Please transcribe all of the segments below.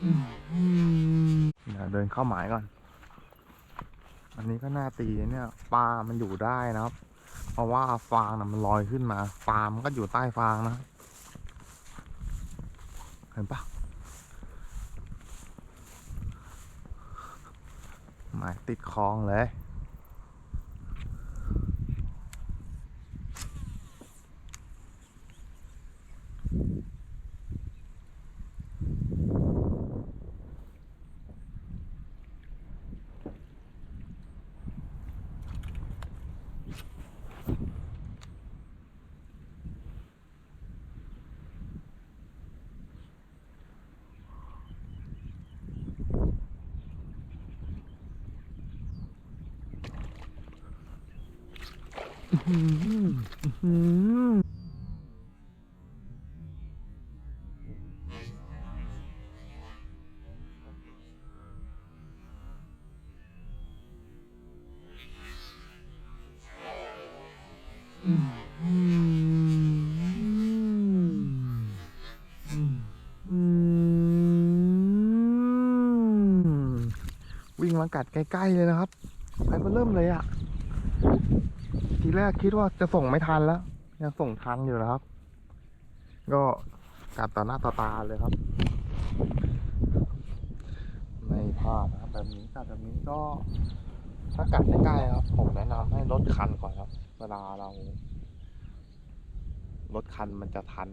เดี๋ยวเดินเข้าหมายก่อน อันนี้ก็น่าตีเนี่ยปลามันอยู่ได้นะครับ เพราะว่าฟางน่ะมันลอยขึ้นมาปลามันก็อยู่ใต้ฟางนะ เห็นปะหมายติดคลองเลย วิ่งมากัดใกล้ ๆ เลยนะครับไปเริ่มเลยอะ่ะ ทีแรกคิดว่าจะส่งไม่ทันแล้วยังส่งทันอยู่นะครับ ก็กัดต่อหน้าต่อตาเลยครับ ไม่พลาดนะครับแบบนี้กัดแบบนี้ก็ถ้ากัดใกล้ๆครับ ผมแนะนำให้ลดคันก่อนครับ เวลาเราลดคันมันจะทัน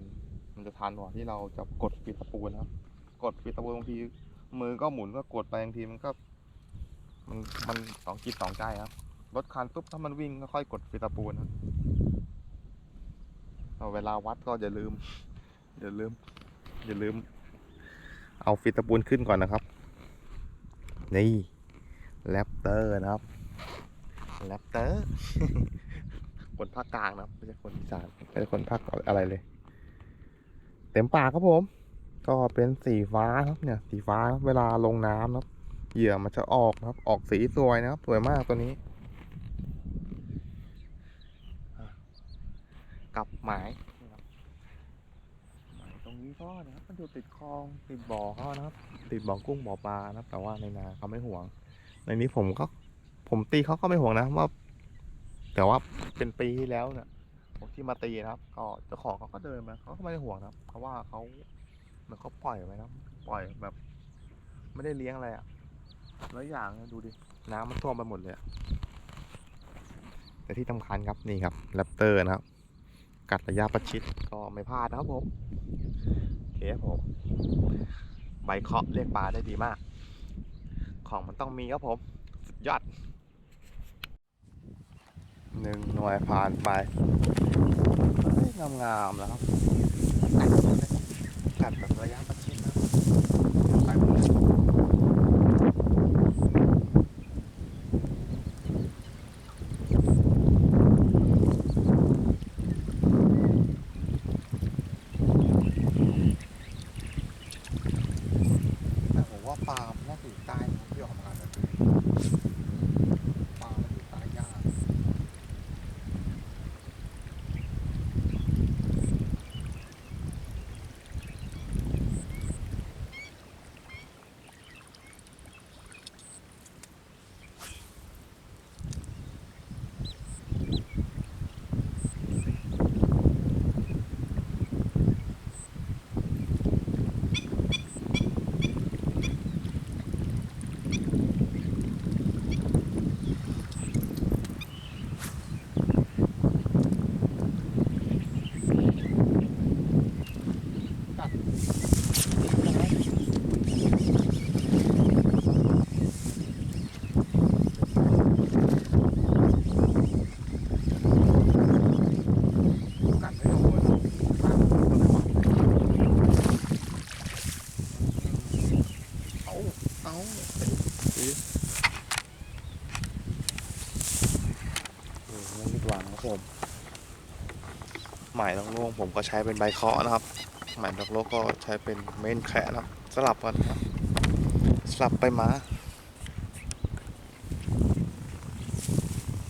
มันจะทันกว่าที่เราจะกดปิดตะปูนะครับ กดปิดตะปูบางทีมือก็หมุนก็กดไปบางทีมันก็ มันมันสองจิตสองใจครับ รถคันปุ๊บถ้ามันวิ่งก็ค่อยกดปิตะปูนะเอาเวลาวัดก็อย่าลืม อย่าลืม อย่าลืม เอาฟิตตะปูนขึ้นก่อนนะครับ นี่แรปเตอร์นะครับแรปเตอร์คนภาคกลางนะครับไม่ใช่คนอีสานไม่ใช่คนภาคอะไรเลย เต็มปากครับผม ก็เป็นสีฟ้าครับเนี่ย สีฟ้าเวลาลงน้ำนะครับ เหยื่อมันจะออกนะครับ ออกสีสวยนะครับ สวยมากตัวนี้อะ กับหมายนะครับหมายตรงนี้ก็นะครับมันอยู่ติดคลองติดบ่อเขานะครับ ติดบ่อกุ้งบ่อปลานะครับ แต่ว่าในนาเขาไม่ห่วง ในนี้ผมก็ผมตีเขาก็ไม่ห่วงนะว่า แต่ว่าเป็นปีที่แล้วเนี่ยผมที่มาตีนะครับ ก็เจ้าของเขาก็เดินมาเขาก็ไม่ได้ห่วงนะครับ เพราะว่าเขาเหมันเขาปล่อยไว้นะปล่อยแบบ ไม่ได้เลี้ยงอะไรอะแล้วอย่างดูดิน้ำมันท่วมไปหมดเลยอะแต่ที่สำคัญครับนี่ครับแรปเตอร์นะครับ กัดระยะประชิดก็ไม่พลาดนะครับผมโอเคครับผมใบเคาะเรียกปลาได้ดีมาก ของมันต้องมีครับผม สุดยอดหนึ่งหน่วยผ่านไปงามงามๆแล้วครับกัดแบบระยะประชิดนะไป ไม่ผิดหวังครับผมหมายนางโลงผมก็ใช้เป็นใบเคาะนะครับ หมายนางโลกก็ใช้เป็นเมนแคะนะครับสลับกันครับสลับไปมา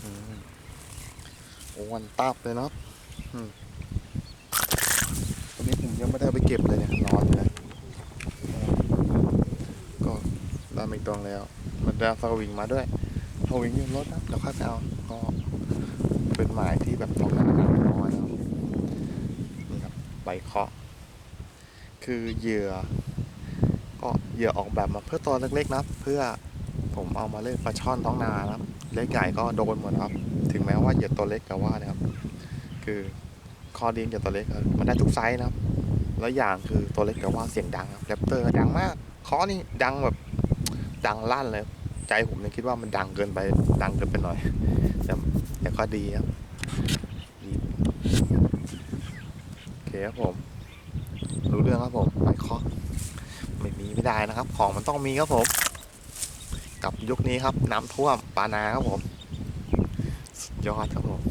อืมโอ้วันตับเลยเนาะอืมตัวนี้ผมยังไม่ได้เอาไปเก็บเลยเนี่ยนอนอยู่เลยตัวแล้ว มันจะสวิงมาด้วยสวิงอยืนรถนะแล้วค่อยไปเอาก็ เป็นหมายที่แบบท้องน้ำน้อยนะครับนี่ครับใบเคาะ คือเหยื่อ ก็เหยื่อออกแบบมาเพื่อตัวเล็กๆนะเพื่อผมเอามาเล่นปลาช่อนท้องนานะครับ เล็กใหญ่ก็โดนหมดครับ ถึงแม้ว่าเหยื่อตัวเล็กแต่ว่านะครับ คือคอดีนเหยื่อตัวเล็กมันได้ทุกไซส์นะครับ แล้วอย่างคือตัวเล็กแต่ว่าเสียงดังครับแรปเตอร์ดังมากคอนี่ดังแบบดังลั่นเลย ใจผมเนี่ยคิดว่ามันดังเกินไปดังเกินไปหน่อย แต่แต่ก็ดีครับดีโอเคครับผม รู้เรื่องครับผมไม่เคาะไม่มีไม่ได้นะครับ ของมันต้องมีครับผม กับยุคนี้ครับ น้ำท่วมปานาครับผม สุดยอดครับผม